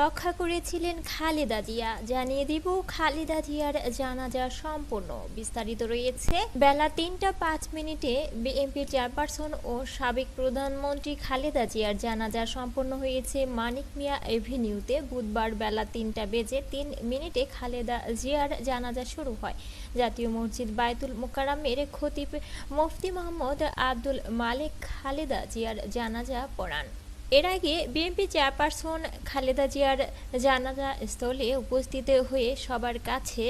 রক্ষা করেছিলেন খালেদা জিয়া। জানিয়ে দিব, খালেদা জিয়ার জানাজা সম্পূর্ণ। বিস্তারিত রয়েছে, বেলা তিনটা পাঁচ মিনিটে বিএনপির চেয়ারপারসন ও সাবেক প্রধানমন্ত্রী খালেদা জিয়ার জানাজা সম্পন্ন হয়েছে মানিক মিয়া এভিনিউতে। বুধবার বেলা তিনটা বেজে তিন মিনিটে খালেদা জিয়ার জানাজা শুরু হয়। জাতীয় মসজিদ বায়তুল মোকারামের খতিব মুফতি মোহাম্মদ আব্দুল মালেক খালেদা জিয়ার জানাজা পড়ান। এর আগে বিএনপি চেয়ারপারসন খালেদা জিয়ার জানাজা স্থলে উপস্থিত হয়ে সবার কাছে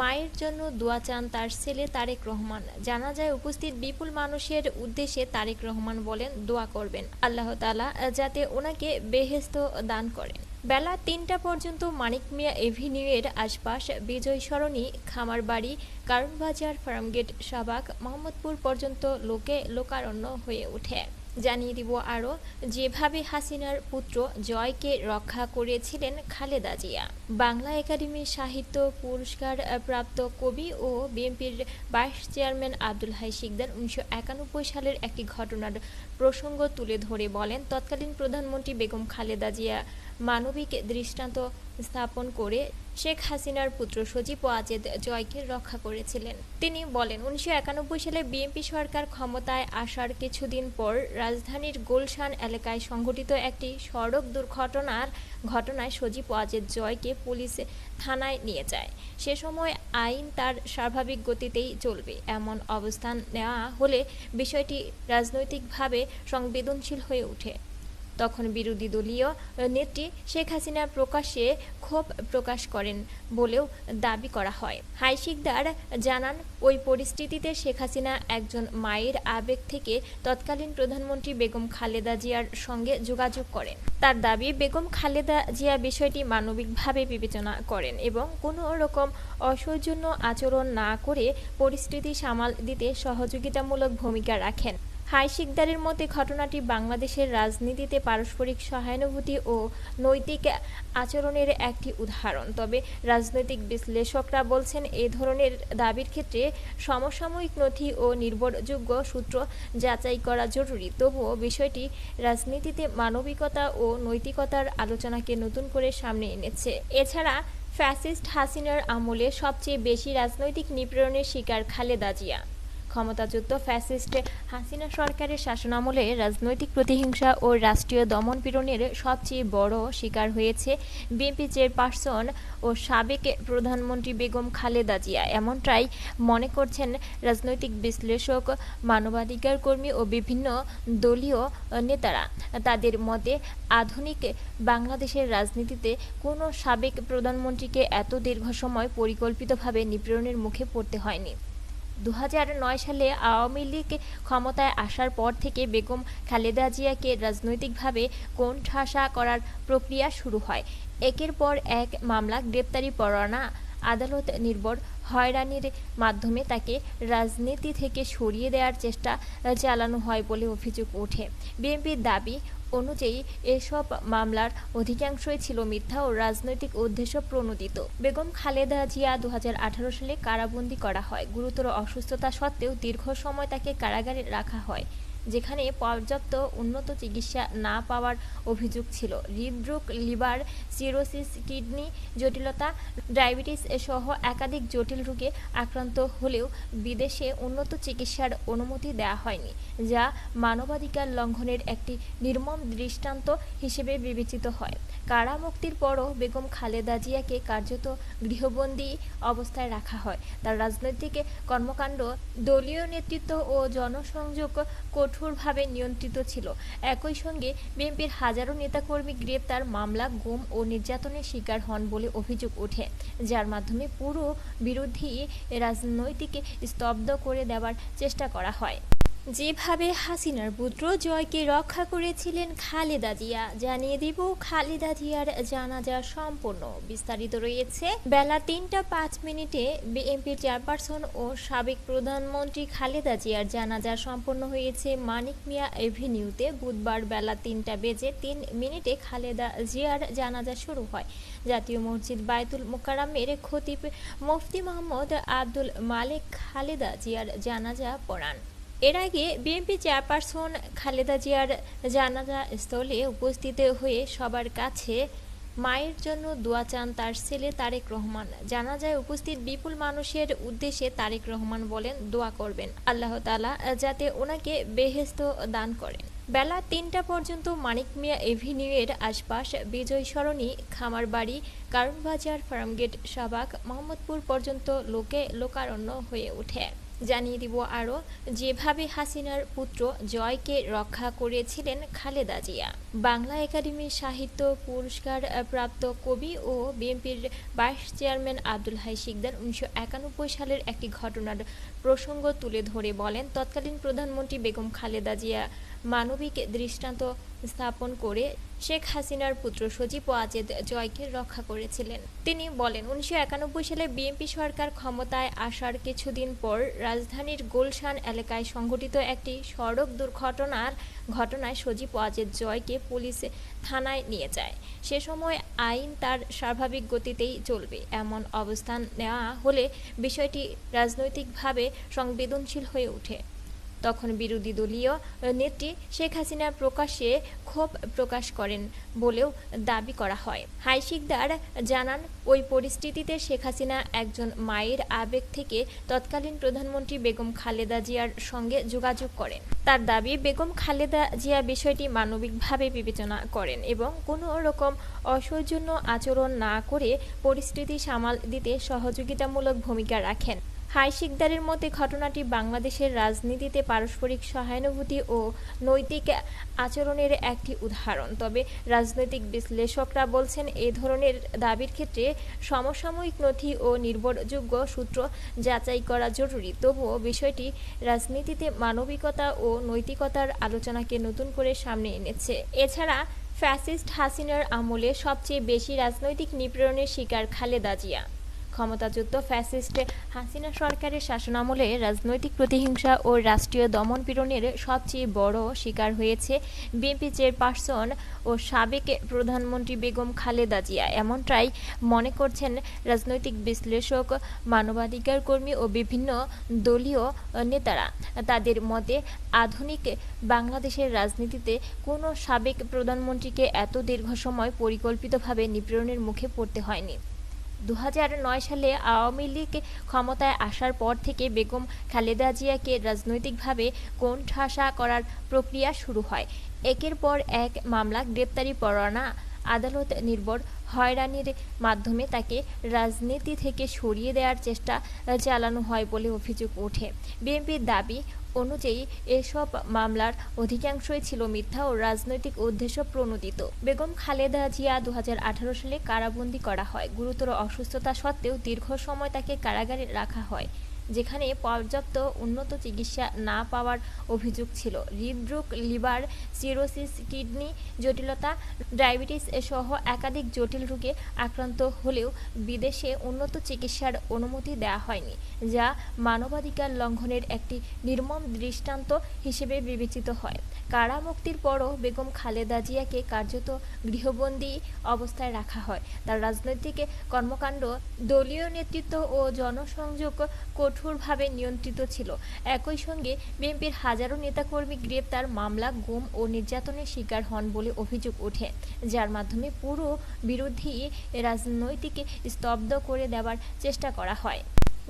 মায়ের জন্য দোয়া চান তার ছেলে তারেক রহমান। জানাজায় উপস্থিত বিপুল মানুষের উদ্দেশ্যে তারেক রহমান বলেন, দোয়া করবেন। আল্লাহ তালা যাতে ওনাকে বেহেস্ত দান করেন। বেলা তিনটা পর্যন্ত মানিক মিয়া এভিনিউয়ের আশপাশ বিজয় সরণি, খামারবাড়ি, কারণবাজার, ফার্মগেট, শাহবাগ, মোহাম্মদপুর পর্যন্ত লোকে লোকারণ্য হয়ে ওঠে। জানিয়ে দিব আরও, যেভাবে হাসিনার পুত্র জয়কে রক্ষা করেছিলেন খালেদা জিয়া। বাংলা একাডেমি সাহিত্য পুরস্কার প্রাপ্ত কবি ও বিএনপির ভাইস চেয়ারম্যান আব্দুল হাই শিকদার উনিশশো একানব্বই সালের একটি ঘটনার প্রসঙ্গ তুলে ধরে বলেন, তৎকালীন প্রধানমন্ত্রী বেগম খালেদা জিয়া মানবিক দৃষ্টান্ত স্থাপন করে শেখ হাসিনার পুত্র সজীব ওয়াজেদ জয়কে রক্ষা করেছিলেন। তিনি বলেন, উনিশশো একানব্বই সালে বিএনপি সরকার ক্ষমতায় আসার কিছুদিন পর রাজধানীর গুলশান এলাকায় সংঘটিত একটি সড়ক দুর্ঘটনার ঘটনায় সজীব ওয়াজেদ জয়কে পুলিশ থানায় নিয়ে যায়। সে সময় আইন তার স্বাভাবিক গতিতেই চলবে। এমন অবস্থান নেওয়া হলে বিষয়টি রাজনৈতিকভাবে সংবেদনশীল হয়ে ওঠে। তখন বিরোধী দলীয় নেত্রী শেখ হাসিনা প্রকাশ্যে ক্ষোভ প্রকাশ করেন বলেও দাবি করা হয়। হাই শিকদার জানান, ওই পরিস্থিতিতে শেখ হাসিনা একজন মায়ের আবেগ থেকে তৎকালীন প্রধানমন্ত্রী বেগম খালেদা জিয়ার সঙ্গে যোগাযোগ করেন। তার দাবি, বেগম খালেদা জিয়া বিষয়টি মানবিকভাবে বিবেচনা করেন এবং কোনো রকম অসৌজন্য আচরণ না করে পরিস্থিতি সামাল দিতে সহযোগিতামূলক ভূমিকা রাখেন। হাই শিকদারের মতে ঘটনাটি বাংলাদেশের রাজনীতিতে পারস্পরিক সহানুভূতি ও নৈতিক আচরণের একটি উদাহরণ। তবে রাজনৈতিক বিশ্লেষকরা বলছেন, এ ধরনের দাবির ক্ষেত্রে সমসাময়িক নথি ও নির্ভরযোগ্য সূত্র যাচাই করা জরুরি। তবুও বিষয়টি রাজনীতিতে মানবিকতা ও নৈতিকতার আলোচনাকে নতুন করে সামনে এনেছে। এছাড়া ফ্যাসিস্ট হাসিনার আমলে সবচেয়ে বেশি রাজনৈতিক নিপীড়নের শিকার খালেদা জিয়া। ক্ষমতাযুক্ত ফ্যাসিস্ট হাসিনা সরকারের শাসনামলে রাজনৈতিক প্রতিহিংসা ও রাষ্ট্রীয় দমনপীড়নের সবচেয়ে বড় শিকার হয়েছে বিএনপি চেয়ারপারসন ও সাবেক প্রধানমন্ত্রী বেগম খালেদা জিয়া। এমনটাই মনে করছেন রাজনৈতিক বিশ্লেষক, মানবাধিকার কর্মী ও বিভিন্ন দলীয় নেতারা। তাদের মতে, আধুনিক বাংলাদেশের রাজনীতিতে কোনো সাবেক প্রধানমন্ত্রীকে এত দীর্ঘ সময় পরিকল্পিতভাবে নিপীড়নের মুখে পড়তে হয়নি। দু হাজার নয় সালে আওয়ামী লীগ ক্ষমতায় আসার পর থেকে বেগম খালেদা জিয়াকে রাজনৈতিকভাবে কোণঠাসা করার প্রক্রিয়া শুরু হয়। একের পর এক মামলা গ্রেপ্তারি পরোয়ানা আদালত নির্ভর হয়রানির মাধ্যমে তাকে রাজনীতি থেকে সরিয়ে দেওয়ার চেষ্টা চালানো হয় বলে অভিযোগ ওঠে। বিএনপির দাবি অনুযায়ী এসব মামলার অধিকাংশই ছিল মিথ্যা ও রাজনৈতিক উদ্দেশ্য প্রণোদিত। বেগম খালেদা জিয়া দু হাজার আঠারো সালে কারাবন্দী করা হয়। গুরুতর অসুস্থতা সত্ত্বেও দীর্ঘ সময় তাকে কারাগারে রাখা হয়। যেখানে পর্যাপ্ত উন্নত চিকিৎসা না পাওয়ার অভিযোগ ছিল। হৃদরোগ, লিভার সিরোসিস, কিডনি জটিলতা, ডায়াবেটিস সহ একাধিক জটিল রোগে আক্রান্ত হলেও বিদেশে উন্নত চিকিৎসার অনুমতি দেওয়া হয়নি, যা মানবাধিকার লঙ্ঘনের একটি নির্মম দৃষ্টান্ত হিসেবে বিবেচিত হয়। কারা মুক্তির পরও বেগম খালেদা জিয়াকে কার্যত গৃহবন্দী অবস্থায় রাখা হয়, তার রাজনৈতিক কর্মকাণ্ড, দলীয় নেতৃত্ব ও জনসংযোগ কঠোরভাবে নিয়ন্ত্রিত ছিল। একই সঙ্গে বিএনপির হাজারো নেতাকর্মী গ্রেপ্তার মামলা গুম ও নির্যাতনের শিকার হন বলে অভিযোগ ওঠে, যার মাধ্যমে পুরো বিরোধী রাজনৈতিক স্তব্ধ করে দেওয়ার চেষ্টা করা হয়। যেভাবে হাসিনার পুত্র জয়কে রক্ষা করেছিলেন খালেদা জিয়া, জানিয়ে দিব খালেদা জিয়ার জানাজা সম্পূর্ণ। বিস্তারিত রয়েছে, বেলা তিনটা পাঁচ মিনিটে বিএনপির চেয়ারপারসন ও সাবেক প্রধানমন্ত্রী খালেদা জিয়ার জানাজা সম্পন্ন হয়েছে মানিক মিয়া এভিনিউতে। বুধবার বেলা তিনটা বেজে তিন মিনিটে খালেদা জিয়ার জানাজা শুরু হয়। জাতীয় মসজিদ বায়তুল মোকারামের খতিব মুফতি মোহাম্মদ আব্দুল মালেক খালেদা জিয়ার জানাজা পড়ান। এর আগে বিএনপি চেয়ারপারসন খালেদা জিয়ার জানাজা স্থলে উপস্থিত হয়ে সবার কাছে মায়ের জন্য দোয়া চান তার ছেলে তারেক রহমান। জানাজায় উপস্থিত বিপুল মানুষের উদ্দেশ্যে তারেক রহমান বলেন, দোয়া করবেন আল্লাহ তালা যাতে ওনাকে বেহেস্ত দান করেন। বেলা তিনটা পর্যন্ত মানিক মিয়া এভিনিউয়ের আশপাশ বিজয় সরণি, খামারবাড়ি কারণবাজার ফার্মগেট, শাহবাগ, মোহাম্মদপুর পর্যন্ত লোকে লোকারণ্য হয়ে ওঠে। জানিয়ে দিব আরও। যেভাবে হাসিনার পুত্র জয়কে রক্ষা করেছিলেন খালেদা জিয়া, বাংলা একাডেমি সাহিত্য পুরস্কার প্রাপ্ত কবি ও বিএনপির ভাইস চেয়ারম্যান আব্দুল হাই শিকদার উনিশশো একানব্বই সালের একটি ঘটনার প্রসঙ্গ তুলে ধরে বলেন, তৎকালীন প্রধানমন্ত্রী বেগম খালেদা জিয়া মানবিক দৃষ্টান্ত স্থাপন করে শেখ হাসিনার পুত্র সজীব ওয়াজেদ জয়কে রক্ষা করেছিলেন। তিনি বলেন, উনিশশো একানব্বই সালে বিএনপি সরকার ক্ষমতায় আসার কিছুদিন পর রাজধানীর গুলশান এলাকায় সংঘটিত একটি সড়ক দুর্ঘটনার ঘটনায় সজীব ওয়াজেদ জয়কে পুলিশ থানায় নিয়ে যায়। সে সময় আইন তার স্বাভাবিক গতিতেই চলবে। এমন অবস্থান নেওয়া হলে বিষয়টি রাজনৈতিকভাবে সংবেদনশীল হয়ে ওঠে। তখন বিরোধী দলীয় নেত্রী শেখ হাসিনা প্রকাশ্যে ক্ষোভ প্রকাশ করেন বলেও দাবি করা হয়। হাই শিকদার জানান, ওই পরিস্থিতিতে শেখ হাসিনা একজন মায়ের আবেগ থেকে তৎকালীন প্রধানমন্ত্রী বেগম খালেদা জিয়ার সঙ্গে যোগাযোগ করেন। তার দাবি, বেগম খালেদা জিয়া বিষয়টি মানবিকভাবে বিবেচনা করেন এবং কোনো রকম অসৌজন্য আচরণ না করে পরিস্থিতি সামাল দিতে সহযোগিতামূলক ভূমিকা রাখেন। হাই শিকদারের মতে, ঘটনাটি বাংলাদেশের রাজনীতিতে পারস্পরিক সহানুভূতি ও নৈতিক আচরণের একটি উদাহরণ। তবে রাজনৈতিক বিশ্লেষকরা বলছেন, এ ধরনের দাবির ক্ষেত্রে সমসাময়িক নথি ও নির্ভরযোগ্য সূত্র যাচাই করা জরুরি। তবুও বিষয়টি রাজনীতিতে মানবিকতা ও নৈতিকতার আলোচনাকে নতুন করে সামনে এনেছে। এছাড়া, ফ্যাসিস্ট হাসিনার আমলে সবচেয়ে বেশি রাজনৈতিক নিপীড়নের শিকার খালেদা জিয়া। ক্ষমতাযুক্ত ফ্যাসিস্ট হাসিনা সরকারের শাসনামলে রাজনৈতিক প্রতিহিংসা ও রাষ্ট্রীয় দমন পীড়নের সবচেয়ে বড় শিকার হয়েছে বিএনপি চেয়ারপারসন ও সাবেক প্রধানমন্ত্রী বেগম খালেদা জিয়া। এমনটাই মনে করছেন রাজনৈতিক বিশ্লেষক, মানবাধিকার কর্মী ও বিভিন্ন দলীয় নেতারা। তাদের মতে, আধুনিক বাংলাদেশের রাজনীতিতে কোনো সাবেক প্রধানমন্ত্রীকে এত দীর্ঘ সময় পরিকল্পিতভাবে নিপীড়নের মুখে পড়তে হয়নি। দু হাজার নয় সালে আওয়ামী লীগ ক্ষমতায় আসার পর থেকে বেগম খালেদা জিয়াকে রাজনৈতিকভাবে কোণঠাসা করার প্রক্রিয়া শুরু হয়। একের পর এক মামলা গ্রেপ্তারি পরোয়ানা আদালত নির্ভর হয়রানির মাধ্যমে তাকে রাজনীতি থেকে সরিয়ে দেওয়ার চেষ্টা চালানো হয় বলে অভিযোগ ওঠে। বিএনপির দাবি অনুযায়ী এসব মামলার অধিকাংশই ছিল মিথ্যা ও রাজনৈতিক উদ্দেশ্য প্রণোদিত। বেগম খালেদা জিয়া দু হাজার আঠারো সালে কারাবন্দী করা হয়। গুরুতর অসুস্থতা সত্ত্বেও দীর্ঘ সময় তাকে কারাগারে রাখা হয়। যেখানে পর্যাপ্ত উন্নত চিকিৎসা না পাওয়ার অভিযোগ ছিল। হৃদরোগ, লিভার, সিরোসিস, কিডনি জটিলতা, ডায়াবেটিস সহ একাধিক জটিল রোগে আক্রান্ত হলেও বিদেশে উন্নত চিকিৎসার অনুমতি দেওয়া হয়নি, যা মানবাধিকার লঙ্ঘনের একটি নির্মম দৃষ্টান্ত হিসেবে বিবেচিত হয়। কারা মুক্তির পরও বেগম খালেদা জিয়াকে কার্যত গৃহবন্দী অবস্থায় রাখা হয়। তার রাজনৈতিক কর্মকাণ্ড, দলীয় নেতৃত্ব ও জনসংযোগ কঠোরভাবে নিয়ন্ত্রিত ছিল। একই সঙ্গে বিএনপির হাজারো নেতাকর্মী গ্রেপ্তার মামলা গুম ও নির্যাতনের শিকার হন বলে অভিযোগ ওঠে। যার মাধ্যমে পুরো বিরোধী রাজনৈতিক স্তব্ধ করে দেওয়ার চেষ্টা করা হয়।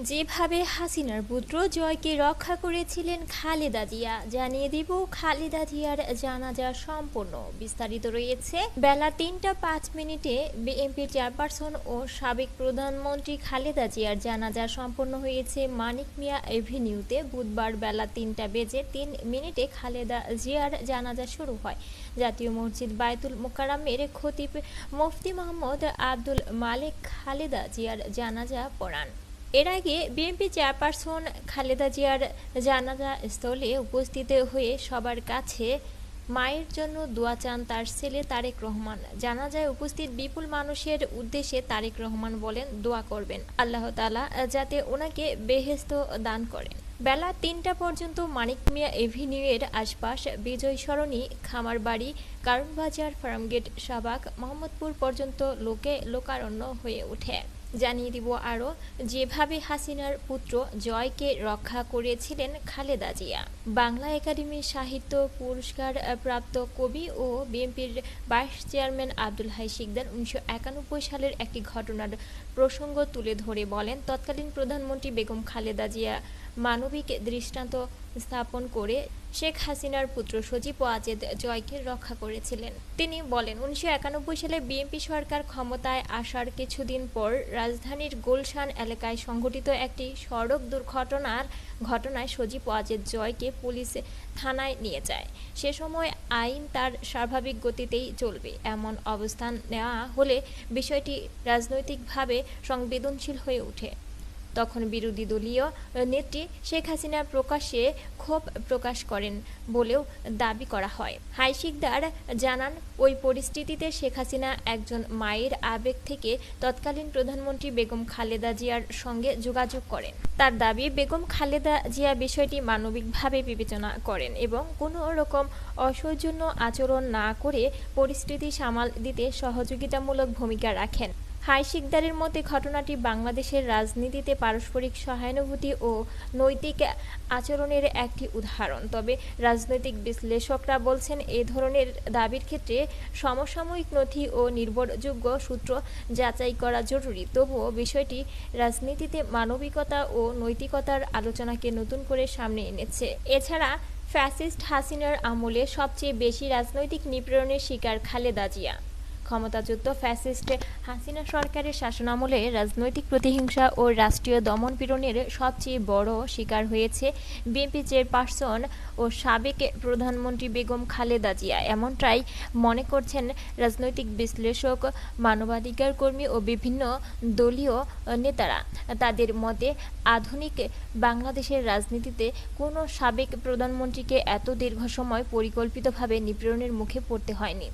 যেভাবে হাসিনার পুত্র জয়কে রক্ষা করেছিলেন খালেদা জিয়া, জানিয়ে দিব খালেদা জিয়ার জানাজা সম্পন্ন বিস্তারিত রয়েছে, বেলা তিনটা পাঁচ মিনিটে বিএনপির চেয়ারপারসন ও সাবেক প্রধানমন্ত্রী খালেদা জিয়ার জানাজা সম্পন্ন হয়েছে মানিক মিয়া এভিনিউতে। বুধবার বেলা তিনটা বেজে তিন মিনিটে খালেদা জিয়ার জানাজা শুরু হয়। জাতীয় মসজিদ বায়তুল মোকারামের খতিব মুফতি মোহাম্মদ আব্দুল মালিক খালেদা জিয়ার জানাজা পড়ান। এর আগে বিএনপি চেয়ারপারসন খালেদা জিয়ার জানাজা স্থলে উপস্থিত হয়ে সবার কাছে মায়ের জন্য দোয়া চান তার ছেলে তারেক রহমান। জানাজায় উপস্থিত বিপুল মানুষের উদ্দেশ্যে তারেক রহমান বলেন, দোয়া করবেন। আল্লাহ তালা যাতে ওনাকে বেহেস্ত দান করেন। বেলা তিনটা পর্যন্ত মানিক মিয়া এভিনিউয়ের আশপাশ বিজয় সরণি, খামারবাড়ি কারণবাজার ফার্মগেট, শাহবাগ, মোহাম্মদপুর পর্যন্ত লোকে লোকারণ্য হয়ে ওঠে। জানিয়ে দিব আরও। যেভাবে হাসিনার পুত্র জয়কে রক্ষা করেছিলেন খালেদা জিয়া, বাংলা একাডেমি সাহিত্য পুরস্কার প্রাপ্ত কবি ও বিএনপির ভাইস চেয়ারম্যান আব্দুল হাই শিকদার উনিশশো একানব্বই সালের একটি ঘটনার প্রসঙ্গ তুলে ধরে বলেন, তৎকালীন প্রধানমন্ত্রী বেগম খালেদা জিয়া মানবিক দৃষ্টান্ত স্থাপন করে শেখ হাসিনার পুত্র সজীব ওয়াজেদ জয়কে রক্ষা করেছিলেন। তিনি বলেন, উনিশশো একানব্বই সালে বিএনপি সরকার ক্ষমতায় আসার কিছুদিন পর রাজধানীর গুলশান এলাকায় সংঘটিত একটি সড়ক দুর্ঘটনার ঘটনায় সজীব ওয়াজেদ জয়কে পুলিশ থানায় নিয়ে যায়। সে সময় আইন তার স্বাভাবিক গতিতেই চলবে। এমন অবস্থান নেওয়া হলে বিষয়টি রাজনৈতিকভাবে সংবেদনশীল হয়ে ওঠে। তখন বিরোধী দলীয় নেত্রী শেখ হাসিনা প্রকাশ্যে ক্ষোভ প্রকাশ করেন বলেও দাবি করা হয়। হাই শিকদার জানান, ওই পরিস্থিতিতে শেখ হাসিনা একজন মায়ের আবেগ থেকে তৎকালীন প্রধানমন্ত্রী বেগম খালেদা জিয়ার সঙ্গে যোগাযোগ করেন। তার দাবি, বেগম খালেদা জিয়া বিষয়টি মানবিকভাবে বিবেচনা করেন এবং কোনো রকম অসৌজন্য আচরণ না করে পরিস্থিতি সামাল দিতে সহযোগিতামূলক ভূমিকা রাখেন। হাই শিকদারের মতে ঘটনাটি বাংলাদেশের রাজনীতিতে পারস্পরিক সহানুভূতি ও নৈতিক আচরণের একটি উদাহরণ। তবে রাজনৈতিক বিশ্লেষকরা বলছেন, এ ধরনের দাবির ক্ষেত্রে সমসাময়িক নথি ও নির্ভরযোগ্য সূত্র যাচাই করা জরুরি। তবুও বিষয়টি রাজনীতিতে মানবিকতা ও নৈতিকতার আলোচনাকে নতুন করে সামনে এনেছে। এছাড়া ফ্যাসিস্ট হাসিনার আমলে সবচেয়ে বেশি রাজনৈতিক নিপীড়নের শিকার খালেদা জিয়া। ক্ষমতাচ্যুত ফ্যাসিস্ট হাসিনা সরকারের শাসনামলে রাজনৈতিক প্রতিহিংসা ও রাষ্ট্রীয় দমনপীড়নের সবচেয়ে বড় শিকার হয়েছে বিএনপি চেয়ারপারসন ও সাবেক প্রধানমন্ত্রী বেগম খালেদা জিয়া। এমনটাই মনে করছেন রাজনৈতিক বিশ্লেষক, মানবাধিকার কর্মী ও বিভিন্ন দলীয় নেতারা। তাদের মতে, আধুনিক বাংলাদেশের রাজনীতিতে কোনো সাবেক প্রধানমন্ত্রীকে এত দীর্ঘ সময় পরিকল্পিতভাবে নিপীড়নের মুখে পড়তে হয়নি।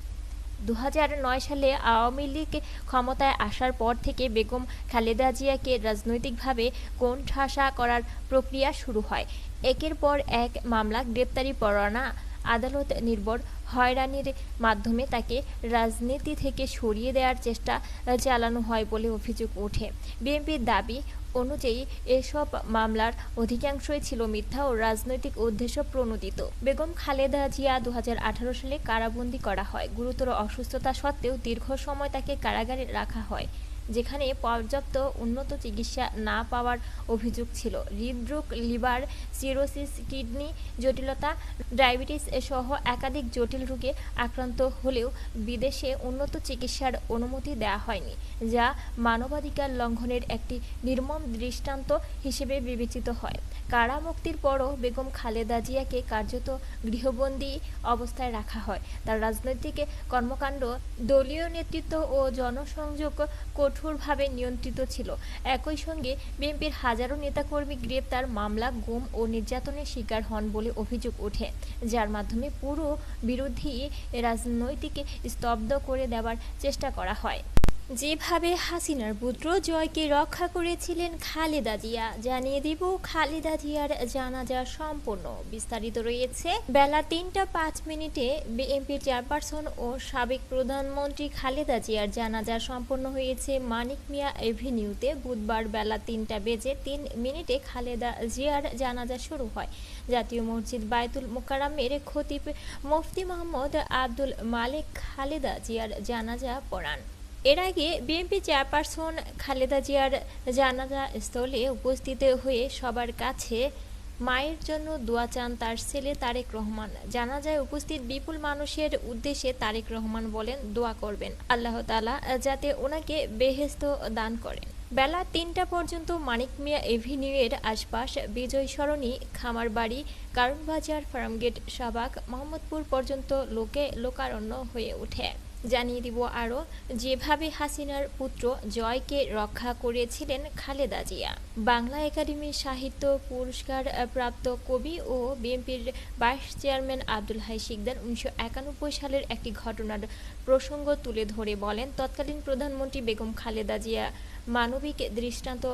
দু হাজার নয় সালে আওয়ামী লীগ ক্ষমতায় আসার পর থেকে বেগম খালেদা জিয়াকে রাজনৈতিকভাবে কোণঠাসা করার প্রক্রিয়া শুরু হয়। একের পর এক মামলা গ্রেপ্তারি পরোয়ানা আদালত নির্ভর হয়রানির মাধ্যমে তাকে রাজনীতি থেকে সরিয়ে দেওয়ার চেষ্টা চালানো হয় বলে অভিযোগ ওঠে। বিএনপির দাবি অনুযায়ী এসব মামলার অধিকাংশই ছিল মিথ্যা ও রাজনৈতিক উদ্দেশ্য প্রণোদিত। বেগম খালেদা জিয়া দু হাজার আঠারো সালে কারাবন্দী করা হয়। গুরুতর অসুস্থতা সত্ত্বেও দীর্ঘ সময় তাকে কারাগারে রাখা হয়। যেখানে পর্যাপ্ত উন্নত চিকিৎসা না পাওয়ার অভিযোগ ছিল। হৃদরোগ, লিভার, সিরোসিস, কিডনি জটিলতা, ডায়াবেটিস সহ একাধিক জটিল রোগে আক্রান্ত হলেও বিদেশে উন্নত চিকিৎসার অনুমতি দেওয়া হয়নি, যা মানবাধিকার লঙ্ঘনের একটি নির্মম দৃষ্টান্ত হিসেবে বিবেচিত হয়। কারা মুক্তির পরও বেগম খালেদা জিয়াকে কার্যত গৃহবন্দী অবস্থায় রাখা হয়, তার রাজনৈতিক কর্মকাণ্ড, দলীয় নেতৃত্ব ও জনসংযোগ কঠোরভাবে নিয়ন্ত্রিত ছিল। একই সঙ্গে বিএনপির হাজারো নেতাকর্মী গ্রেপ্তার মামলা গুম ও নির্যাতনের শিকার হন বলে অভিযোগ ওঠে, যার মাধ্যমে পুরো বিরোধী রাজনৈতিক স্তব্ধ করে দেওয়ার চেষ্টা করা হয়। যেভাবে হাসিনার পুত্র জয়কে রক্ষা করেছিলেন খালেদা জিয়া, জানিয়ে দিব খালেদা জিয়ার জানাজা সম্পূর্ণ। বিস্তারিত রয়েছে, বেলা তিনটা পাঁচ মিনিটে বিএনপির চেয়ারপারসন ও সাবেক প্রধানমন্ত্রী খালেদা জিয়ার জানাজা সম্পন্ন হয়েছে মানিক মিয়া এভিনিউতে। বুধবার বেলা তিনটা বেজে তিন মিনিটে খালেদা জিয়ার জানাজা শুরু হয়। জাতীয় মসজিদ বায়তুল মোকারামের খতিব মুফতি মোহাম্মদ আব্দুল মালিক খালেদা জিয়ার জানাজা পড়ান। এর আগে বিএনপি চেয়ারপারসন খালেদা জিয়ার জানাজা স্থলে উপস্থিত হয়ে সবার কাছে মায়ের জন্য দোয়া চান তার ছেলে তারেক রহমান। জানাজায় উপস্থিত বিপুল মানুষের উদ্দেশ্যে তারেক রহমান বলেন, দোয়া করবেন। আল্লাহ তালা যাতে ওনাকে বেহেস্ত দান করেন। বেলা তিনটা পর্যন্ত মানিক মিয়া এভিনিউয়ের আশপাশ বিজয় সরণি, খামারবাড়ি কারণবাজার ফার্মগেট, শাহবাগ, মোহাম্মদপুর পর্যন্ত লোকে লোকারণ্য হয়ে ওঠে। জানিয়ে দিব আরও, যেভাবে হাসিনার পুত্র জয়কে রক্ষা করেছিলেন খালেদা জিয়া। বাংলা একাডেমি সাহিত্য পুরস্কার প্রাপ্ত কবি ও বিএনপির ভাইস চেয়ারম্যান আব্দুল হাই শিকদার উনিশশো একানব্বই সালের একটি ঘটনার প্রসঙ্গ তুলে ধরে বলেন, তৎকালীন প্রধানমন্ত্রী বেগম খালেদা জিয়া মানবিক দৃষ্টান্ত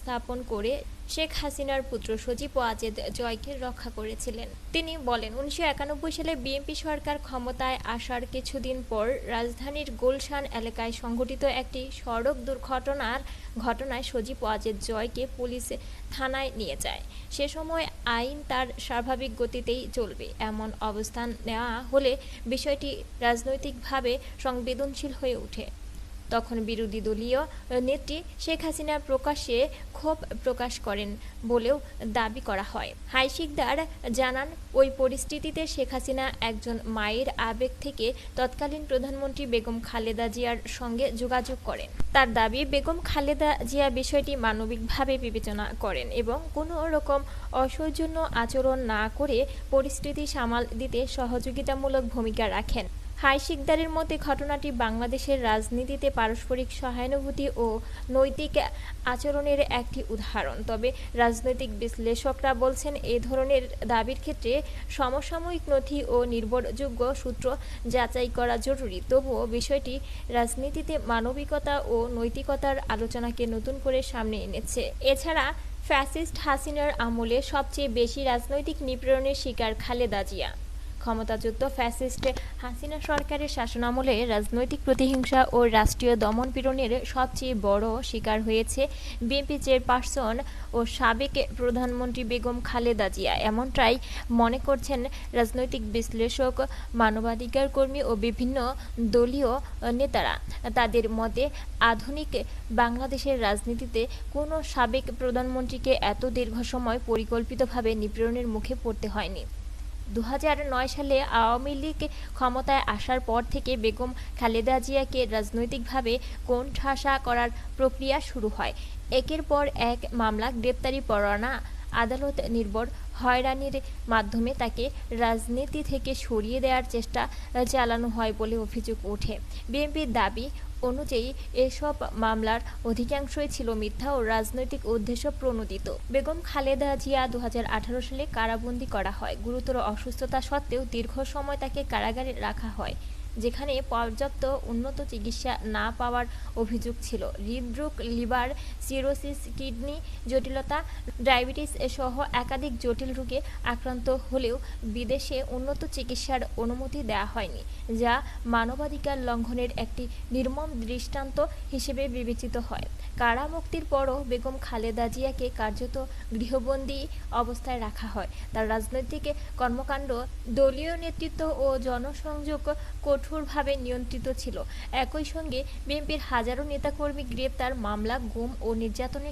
স্থাপন করে শেখ হাসিনার পুত্র সজীব ওয়াজেদ জয়কে রক্ষা করেছিলেন। তিনি বলেন, উনিশশো একানব্বই সালে বিএনপি সরকার ক্ষমতায় আসার কিছুদিন পর রাজধানীর গুলশান এলাকায় সংঘটিত একটি সড়ক দুর্ঘটনার ঘটনায় সজীব ওয়াজেদ জয়কে পুলিশ থানায় নিয়ে যায়। সে সময় আইন তার স্বাভাবিক গতিতেই চলবে। এমন অবস্থান নেওয়া হলে বিষয়টি রাজনৈতিকভাবে সংবেদনশীল হয়ে ওঠে। তখন বিরোধী দলীয় নেত্রী শেখ হাসিনা প্রকাশ্যে ক্ষোভ প্রকাশ করেন বলেও দাবি করা হয়। হাই শিকদার জানান, ওই পরিস্থিতিতে শেখ হাসিনা একজন মায়ের আবেগ থেকে তৎকালীন প্রধানমন্ত্রী বেগম খালেদা জিয়ার সঙ্গে যোগাযোগ করেন। তার দাবি, বেগম খালেদা জিয়া বিষয়টি মানবিকভাবে বিবেচনা করেন এবং কোনো রকম অসৌজন্য আচরণ না করে পরিস্থিতি সামাল দিতে সহযোগিতামূলক ভূমিকা রাখেন। হাই শিকদারের মতে ঘটনাটি বাংলাদেশের রাজনীতিতে পারস্পরিক সহানুভূতি ও নৈতিক আচরণের একটি উদাহরণ। তবে রাজনৈতিক বিশ্লেষকরা বলছেন এই ধরনের দাবির ক্ষেত্রে সমসাময়িক নথি ও নির্ভরযোগ্য সূত্র যাচাই করা জরুরি। তবুও বিষয়টি রাজনীতিতে মানবিকতা ও নৈতিকতার আলোচনাকে নতুন করে সামনে এনেছে। এছাড়া ফ্যাসিস্ট হাসিনার আমলে সবচেয়ে বেশি রাজনৈতিক নিপীড়নের শিকার খালেদা জিয়া। ক্ষমতাযুক্ত ফ্যাসিস্ট হাসিনা সরকারের শাসনামলে রাজনৈতিক প্রতিহিংসা ও রাষ্ট্রীয় দমনপীড়নের সবচেয়ে বড় শিকার হয়েছে বিএনপি চেয়ারপারসন ও সাবেক প্রধানমন্ত্রী বেগম খালেদা জিয়া। এমনটাই মনে করছেন রাজনৈতিক বিশ্লেষক, মানবাধিকার কর্মী ও বিভিন্ন দলীয় নেতারা। তাদের মতে, আধুনিক বাংলাদেশের রাজনীতিতে কোনো সাবেক প্রধানমন্ত্রীকে এত দীর্ঘ সময় পরিকল্পিতভাবে নিপীড়নের মুখে পড়তে হয়নি। দু হাজার নয় সালে আওয়ামী লীগ ক্ষমতায় আসার পর থেকে বেগম খালেদা জিয়াকে রাজনৈতিকভাবে কোণঠাসা করার প্রক্রিয়া শুরু হয়। একের পর এক মামলা গ্রেপ্তারি পরোয়ানা আদালত নির্ভর হয়রানির মাধ্যমে তাকে রাজনীতি থেকে সরিয়ে দেওয়ার চেষ্টা চালানো হয় বলে অভিযোগ ওঠে। বিএনপির দাবি অনুযায়ী এসব মামলার অধিকাংশই ছিল মিথ্যা ও রাজনৈতিক উদ্দেশ্য প্রণোদিত। বেগম খালেদা জিয়া দু হাজার আঠারো সালে কারাবন্দী করা হয়। গুরুতর অসুস্থতা সত্ত্বেও দীর্ঘ সময় তাকে কারাগারে রাখা হয়। যেখানে পর্যাপ্ত উন্নত চিকিৎসা না পাওয়ার অভিযোগ ছিল। হৃদরোগ, লিভার সিরোসিস, কিডনি জটিলতা, ডায়াবেটিস সহ একাধিক জটিল রোগে আক্রান্ত হলেও বিদেশে উন্নত চিকিৎসার অনুমতি দেওয়া হয়নি, যা মানবাধিকার লঙ্ঘনের একটি নির্মম দৃষ্টান্ত হিসেবে বিবেচিত হয়। কারামুক্তির পরও বেগম খালেদা জিয়াকে কার্যত গৃহবন্দী অবস্থায় রাখা হয়, তার রাজনৈতিক কর্মকাণ্ড, দলীয় নেতৃত্ব ও জনসংযোগ কঠোরভাবে নিয়ন্ত্রিত ছিল। একই সঙ্গে বিএনপির হাজারো নেতাকর্মী গ্রেপ্তার মামলা গুম ও নির্যাতনের